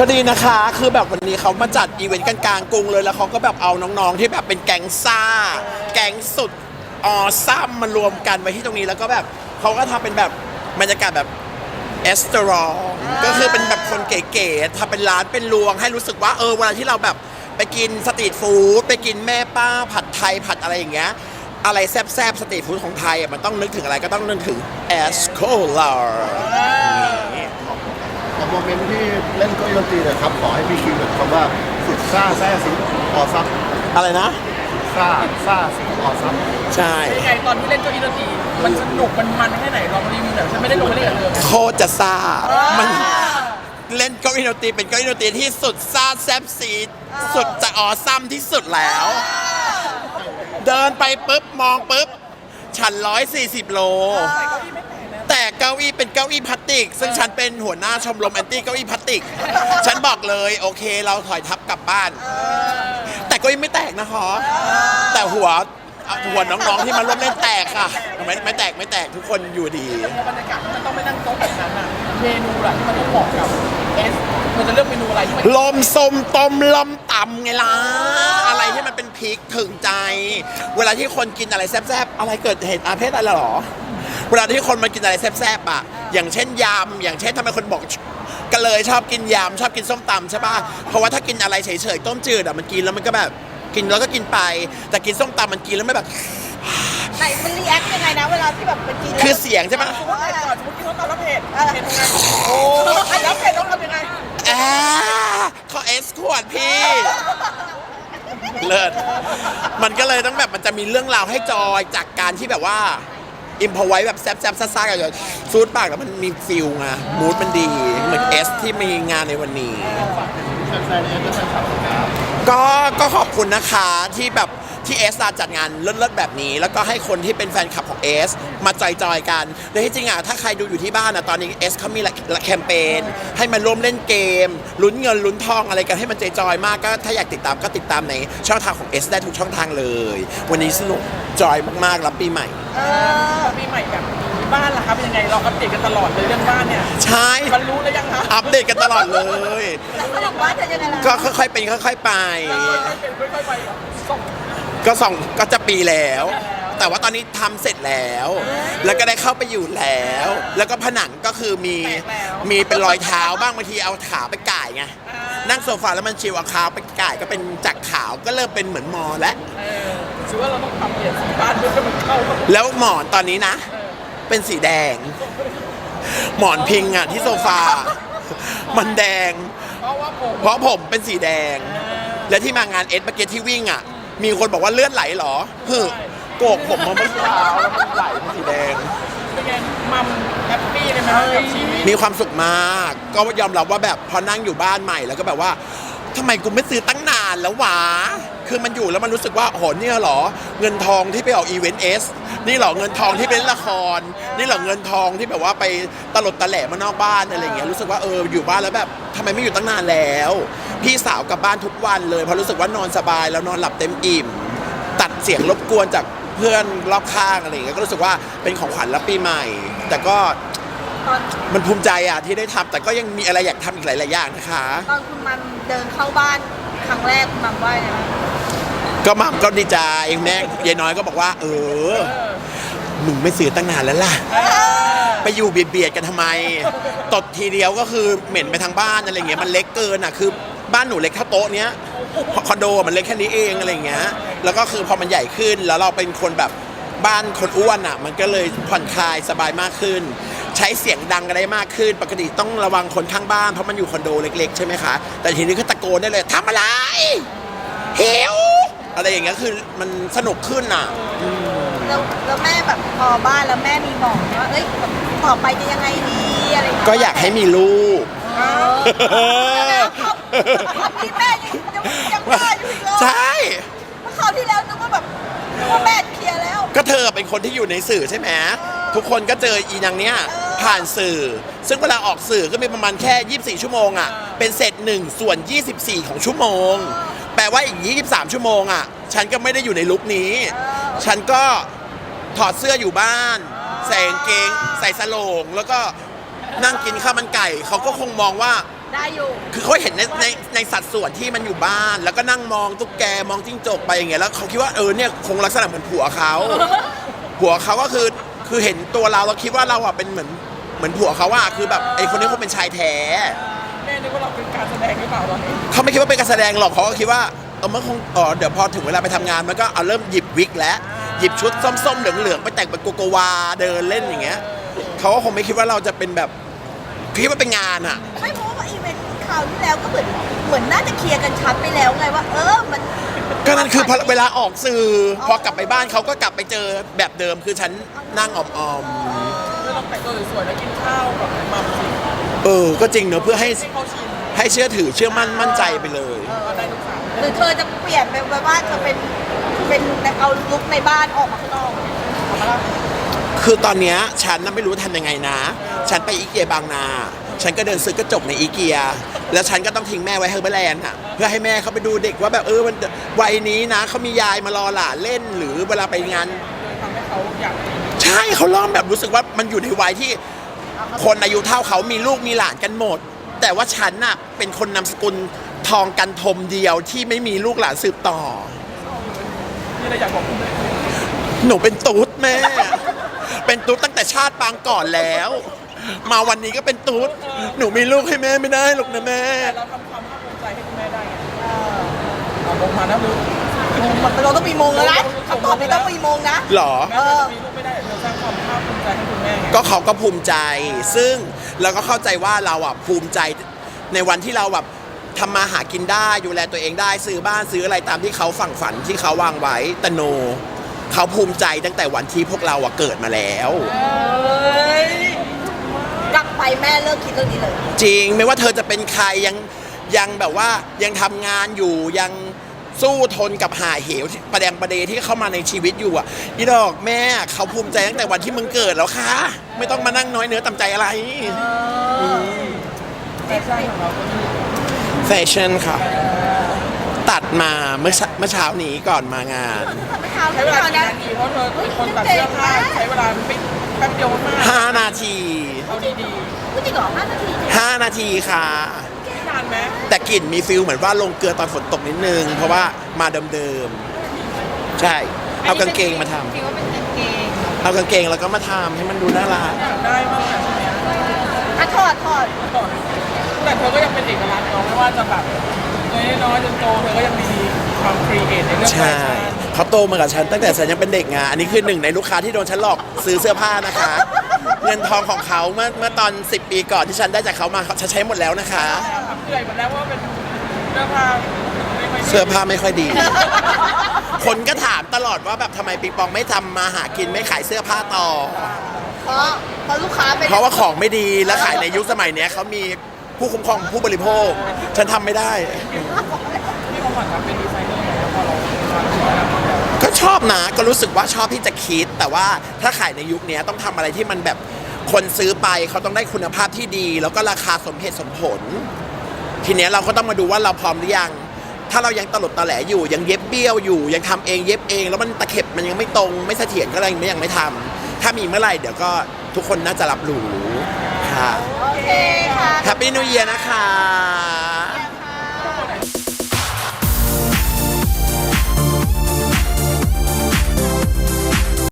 ก็ดีนะคะ คือแบบวันนี้เขามาจัดอีเวนต์กันกลางกรุงเลย แล้วเขาก็แบบเอาน้องๆที่แบบเป็นแก๊งซ่า แก๊งสุดออซัมมารวมกันไว้ที่ตรงนี้แล้วก็แบบเขาก็ทำเป็นแบบบรรยากาศแบบเอสเตอรองก็คือเป็นแบบคนเก๋ๆทำเป็นร้านเป็นรวง ให้รู้สึกว่าเออเวลาที่เราแบบไปกินสตรีทฟู้ดไปกินแม่ป้าผัดไทยผัดอะไรอย่างเงี้ยอะไรแซ่บๆสตรีทฟู้ดของไทยอะมันต้องนึกถึงอะไรก็ต้องนึกถึงเอสโคลาร์ กับโมเมนต์ที่เล่นเก็ดนตรีเลยครับขอให้มีคีย์เวิร์ดคำว่าสุดซ่าแซ่สิงออซับอะไรนะ ซ่าซ่าสิงออซับใช่ยังไงตอนที่เล่นเก้าอี้ดนตรีมันสนุกมันมันแค่ไหนลองรีวิวหน่อยฉันไม่ได้ลงมาเล่นกับเธอไงโคตรจะซ่ามันเล่นเก้าอี้ดนตรีเป็นเก้าอี้ดนตรีที่สุดซ่าแซบซีดสุดจะออซัมที่สุดแล้ว เดินไปปุ๊บ มองปุ๊บ ฉัน140โลแต่ เก้าอี้เป็นเก้าอี้พลาสติก ซึ่งฉันเป็นหัวหน้าชมรมแอนตี้เก้าอี้พลาสติก ฉันบอกเลยโอเค เราถอยทับกลับบ้าน แต่เก้าอี้ไม่แตกนะคะ แต่หัวหัวน้องๆที่มาร่วมเล่นแตกค่ะไม่ไม่แตกไม่แตกทุกคนอยู่ดี บรรยากาศมันต้องไม่นั่งโต๊ะแบบนั้นอะเมนูล่ะที่มันต้องเหมาะกับเอสมันจะเลือกเมนูอะไรที่มันลมส้มต้มลมตำไงล่ะ อะไรที่มันเป็นพริกถึงใจ เวลาที่คนกินอะไรแซ่บๆ อะไรเกิดเหตุอาเพศอะไรหรอ เวลาที่คนมากินอะไรแซ่บๆอะอย่างเช่นยำอย่างเช่นทำไมคนบอกก็เลยชอบกินยำชอบกินส้มตำใช่ป่ะเพราะว่าถ้ากินอะไรเฉยๆต้มจืดอะมันกินแล้วมันก็แบบกินแล้วก็กินไป แต่กินส้มตำมันกินแล้วไม่แบบไหนมันรีแอคยังไงนะเวลาที่แบบมันกินแล้วคือเสียงใช่ปะสมมติเผ็ดก่อนสมมติกินส้มตำแล้วเผ็ดเผ็ดยังไงโอ้ยแล้วเผ็ดต้องทำยังไงอ่าขอเอสขวดพี่เลิศมันก็เลยต้องแบบมันจะมีเรื่องราวให้จอยจากการที่แบบว่า อิมพอไว้แบบแซบๆซ่าๆกันเลยซูดปากแล้วมันมีฟิลไงมูดมันดี เหมือนเอสที่มีงานในวันนี้แฟนๆเอสและแฟนคลับครับก็ก็ขอบคุณนะคะที่แบบ ที่เอสจัดงานเลิศๆแบบนี้ แล้วก็ให้คนที่เป็นแฟนคลับของเอสมาจอยๆกันโดยที่จริงอะถ้าใครดูอยู่ที่บ้านอะตอนนี้เอสเขามีแคมเปญให้มาร่วมเล่นเกม ลุ้นเงินลุ้นทองอะไรกันให้มันจอยๆมากก็ถ้าอยากติดตามก็ติดตามในช่องทางของเอสได้ทุกช่องทางเลย วันนี้สนุกจอยมากๆรับปีใหม่เออปีใหม่แบบบ้านล่ะครับเป็นยังไงเราอัปเดตกันตลอดเลยเรื่องบ้านเนี่ยใช่มันรู้แล้วยังคะอัปเดตกันตลอดเลยแล้วเขาบอกว่าจะยังไงล่ะก็ค่อยๆเป็นค่อย ๆ ไปเป็นค่อยๆไปส่ง ก็สองก็จะปีแล้ว แต่ว่าตอนนี้ทำเสร็จแล้ว แล้วก็ได้เข้าไปอยู่แล้ว แล้วก็ผนังก็คือมีมีเป็นรอยเท้าบ้างบางทีเอาขาไปก่ายไงนั่งโซฟาแล้วมันชิวเอาขาไปก่ายก็เป็นจากขาวก็เริ่มเป็นเหมือนมอแล้ว เออถือว่าเราต้องทำเปลี่ยนสีบ้านด้วยให้มันเข้ากับแล้วหมอนตอนนี้นะ เป็นสีแดง หมอนพิงอะที่โซฟา มันแดง เพราะว่าผมเพราะผมเป็นสีแดง และที่มางานเอสเมื่อกี้ที่วิ่งอะ มีคนบอกว่าเลือดไหลเหรอฮึโกกผมมาเมื่อเช้าแล้วมันไหลเป็นสีแดง เป็นไงมัมแฮปปี้เลยไหมครับกับชีวิตมีความสุขมาก ก็ยอมรับว่าแบบพอนั่งอยู่บ้านใหม่แล้วก็แบบว่า ทำไมกูไม่ซื้อตั้งนานแล้ววะ คือมันอยู่แล้วมันรู้สึกว่าโหเนี่ยเหรอ เงินทองที่ไปออกอีเวนต์เอสนี่เหรอเงินทองที่เป็นละคร นี่เหรอเงินทองที่แบบว่าไปตลดตะแหลมานอกบ้านอะไรอย่างเงี้ยรู้สึกว่าเอออยู่บ้านแล้วแบบทำไมไม่อยู่ตั้งนานแล้ว พี่สาวกลับบ้านทุกวันเลยเพราะรู้สึกว่านอนสบายแล้วนอนหลับเต็มอิ่ม ตัดเสียงรบกวนจากเพื่อนรอบข้างอะไรอย่างเงี้ยก็รู้สึกว่าเป็นของขวัญรับปีใหม่ แต่ก็ ตอนมันภูมิใจอะที่ได้ทำแต่ก็ยังมีอะไรอยากทำอีกหลาย ๆ อย่างนะคะ ตอนคุณมันเดินเข้าบ้านครั้งแรกคุณมันว่าไงบ้างก็มัมก็ดีใจแม่ยายน้อยก็บอกว่า เออมึงไม่ซื้อตั้งนานแล้วล่ะ ไปอยู่เบียดๆกันทำไม ตดทีเดียวก็คือเหม็นไปทางบ้านอะไรเงี้ยมันเล็กเกินอะคือบ้านหนูเล็กเท่าโต๊ะเนี้ยคอนโดมันเล็กแค่นี้เองอะไรเงี้ยแล้วก็คือพอมันใหญ่ขึ้นแล้วเราเป็นคนแบบบ้านคนอ้วนอะ มันก็เลยผ่อนคลายสบายมากขึ้น ใช้เสียงดังกันได้มากขึ้น ปกติต้องระวังคนข้างบ้านเพราะมันอยู่คอนโดเล็ก ๆ ใช่ไหมคะแต่ทีนี้ก็ตะโกนได้เลยทำอะไรหิวอะไรอย่างเงี้ยคือมันสนุกขึ้นอะ แล้วแล้วแม่แบบพอบ้านแล้วแม่มีบอกไหมว่าเอ้ยแบบต่อไปจะยังไงดีอะไรอย่างเงี้ยก็อยากให้มีลูก เออพี่แม่ยังยังยังได้อยู่อีกเลยใช่ เมื่อคราวที่แล้วนึกว่าแบบนึกว่าแม่เคลียร์แล้ว ก็เธอเป็นคนที่อยู่ในสื่อใช่ไหมทุกคนก็เจออีนางเนี้ย ผ่านสื่อ ซึ่งเวลาออกสื่อก็มีประมาณแค่ 24 ชั่วโมงอะเป็นเศษหนึ่งส่วน 24 ของชั่วโมง แปลว่าอีก 23 ชั่วโมงอะฉันก็ไม่ได้อยู่ในลุคนี้ ฉันก็ถอดเสื้ออยู่บ้าน ใส่กางเกง ใส่สโลง แล้วก็นั่งกินข้าวมันไก่ เขาก็คงมองว่า ได้อยู่ คือเขาเห็นในในในสัดส่วนที่มันอยู่บ้าน แล้วก็นั่งมองตุ๊กแกมองจิ้งจกไปอย่างเงี้ยแล้วเขาคิดว่าเออเนี่ยคงลักษณะเหมือนผัวเขา ผัวเขาก็คือคือเห็นตัวเราเราคิดว่าเราอะเป็นเหมือน เหมือนผัวเขาว่าคือแบบไอ้คนนี้คงเป็นชายแท้ แม่นึกว่าเราเป็นการแสดงหรือเปล่าตอนนี้เขาไม่คิดว่าเป็นการแสดงหรอกเขาก็คิดว่าเออมันคงอ๋อเดี๋ยวพอถึงเวลาไปทำงานมันก็เอาเริ่มหยิบวิกแล้วหยิบชุดส้มๆเหลืองๆไปแต่งเป็นโกโกวาเดินเล่นอย่างเงี้ยเขาก็คงไม่คิดว่าเราจะเป็นแบบคิดว่าเป็นงานอะ ไม่เพราะว่าอีเวนต์คราวที่แล้วก็เหมือนเหมือนน่าจะเคลียร์กันชัดไปแล้วไงว่า เออมันก็นั่นคือพอเวลาออกสื่อพอกลับไปบ้านเขาก็กลับไปเจอแบบเดิมคือฉันนั่งออม คือเราแต่งตัวสวยๆแล้วกินข้าวกับมัมสิๆเออ ก็จริงเนอะเพื่อให้ให้เขาชิมให้เชื่อถือเชื่อมั่นมั่นใจไปเลยก็ได้ทุกสาวหรือเธอจะเปลี่ยนเป็นแบบว่าเธอเป็นเป็นเอาลุกในบ้านออกมาข้างนอกคือตอนเนี้ยฉันน่ะไม่รู้ทำยังไงนะ ฉันไปอีเกียบางนา ฉันก็เดินซื้อกระจกในอีเกีย แล้วฉันก็ต้องทิ้งแม่ไว้เฮอร์เบอร์แลนด์อะ เพื่อให้แม่เขาไปดูเด็กว่าแบบเออมันวัยนี้นะเขามียายมารอหลานเล่นหรือเวลาไปงาน ทำให้เขาอยากมี ใช่เขาเริ่มแบบรู้สึกว่ามันอยู่ในวัยที่คนอายุเท่าเขามีลูกมีหลานกันหมด แต่ว่าฉันน่ะเป็นคนนามสกุลทองกันทมเดียวที่ไม่มีลูกหลานสืบต่อ นี่เราอยากบอกคุณแม่หนูเป็นตุ๊ดแม่ เป็นตุ๊ดตั้งแต่ชาติปางก่อนแล้ว มาวันนี้ก็เป็นตุ๊ด หนูมีลูกให้แม่ไม่ได้หรอกนะแม่ แต่เราทำความภาคภูมิใจให้คุณแม่ได้ไงเอาลงมานะลูกเราต้องมีมงแล้วนะคำตอบนี้ต้องมีมงนะ หรอแม้เราจะมีลูกไม่ได้แต่เราสร้างความภาคภูมิใจให้คุณแม่ไงก็เขาก็ภูมิใจ ซึ่งเราก็เข้าใจว่าเราอะภูมิใจในวันที่เราแบบทำมาหากินได้ดูแลตัวเองได้ซื้อบ้านซื้ออะไรตามที่เขาฝังฝันที่เขาวางไว้แต่โน เขาภูมิใจตั้งแต่วันที่พวกเราอะเกิดมาแล้วกลับไปแม่เลิกคิดเรื่องนี้เลย จริงไม่ว่าเธอจะเป็นใครยังยังแบบว่ายังทำงานอยู่ยัง สู้ทนกับหาเหวที่ประแดงประเดที่เข้ามาในชีวิตอยู่อะอีดอกแม่เขาภูมิใจตั้งแต่วันที่มึงเกิดแล้วค่ะ ไม่ต้องมานั่งน้อยเนื้อต่ำใจอะไรแม่สร้างของเราก็คือแฟชั่นค่ะ ตัดมาเมื่อเช้าเมื่อเช้านี้ก่อนมางานไม่เท้าใช้เวลากี่นาทีเพราะเธอเป็นคนตัดเสื้อผ้าใช้เวลาไม่แป๊บเดียวมาก5นาทีเอาดีพูดจริงเหรอห้านาที5นาทีค่ะๆนานไหมแต่กลิ่นมีฟิลเหมือนว่าลงเกลือตอนฝนตกนิดนึง เพราะว่ามาเดิมๆ ใช่ เอากางเกงมาทำคิดว่าเป็นกางเกงเอากางเกงแล้วก็มาทำให้มันดูน่ารัก อยากได้มากแต่ทีเนี้ยอะถอดถอดแต่เธอก็ยังเป็นเอกลักษณ์เนาะไม่ว่าจะแบบน้อยๆจนโตเธอก็ยังมีความครีเอทในเรื่องแฟใช่ชั่นเขาโตมากับฉันตั้งแต่ฉันยังเป็นเด็กไงอันนี้คือหนึ่งในลูกค้าที่โดนฉันหลอกซื้อเสื้อผ้านะคะ เงินทองของเขาเมื่อเมื่อตอน 10 ปีก่อนที่ฉันได้จากเขามาฉันใช้หมดแล้วนะคะทำ เอื่อยหมดแล้วว่าเป็นเสื้อผ้าไม่ค่อยดีเสื้อผ้าไม่ค่อยดี คนก็ถามตลอดว่าแบบทำไมปิงปองไม่ทำมาหากินไม่ขายเสื้อผ้าต่อ เพราะเพราะลูกค้าเป็นเพราะว่าของไม่ดีและขายในยุคสมัยเนี้ยเขามีผู้คุ้มครองผู้บริโภค ฉันทำไม่ได้ที่เขาหวังทำเป็นดีไซเนอร์แล้วพอเราทำแล้ว ก็ชอบนะก็รู้สึกว่าชอบที่จะคิด แต่ว่าถ้าขายในยุคเนี้ยต้องทำอะไรที่มันแบบคนซื้อไปเขาต้องได้คุณภาพที่ดี แล้วก็ราคาสมเหตุสมผล ทีเนี้ยเราก็ต้องมาดูว่าเราพร้อมหรือยัง ถ้าเรายังตลดตะแหลอยู่ยังเย็บเบี้ยวอยู่ ยังทำเองเย็บเอง แล้วมันตะเข็บมันยังไม่ตรงไม่เสถียรก็เลยยังไม่ทำถ้ามีเมื่อไหร่เดี๋ยวก็ทุกคนน่าจะรับรู้ค่ะโอเคค่ะ แฮปปี้นิวเยียร์นะคะ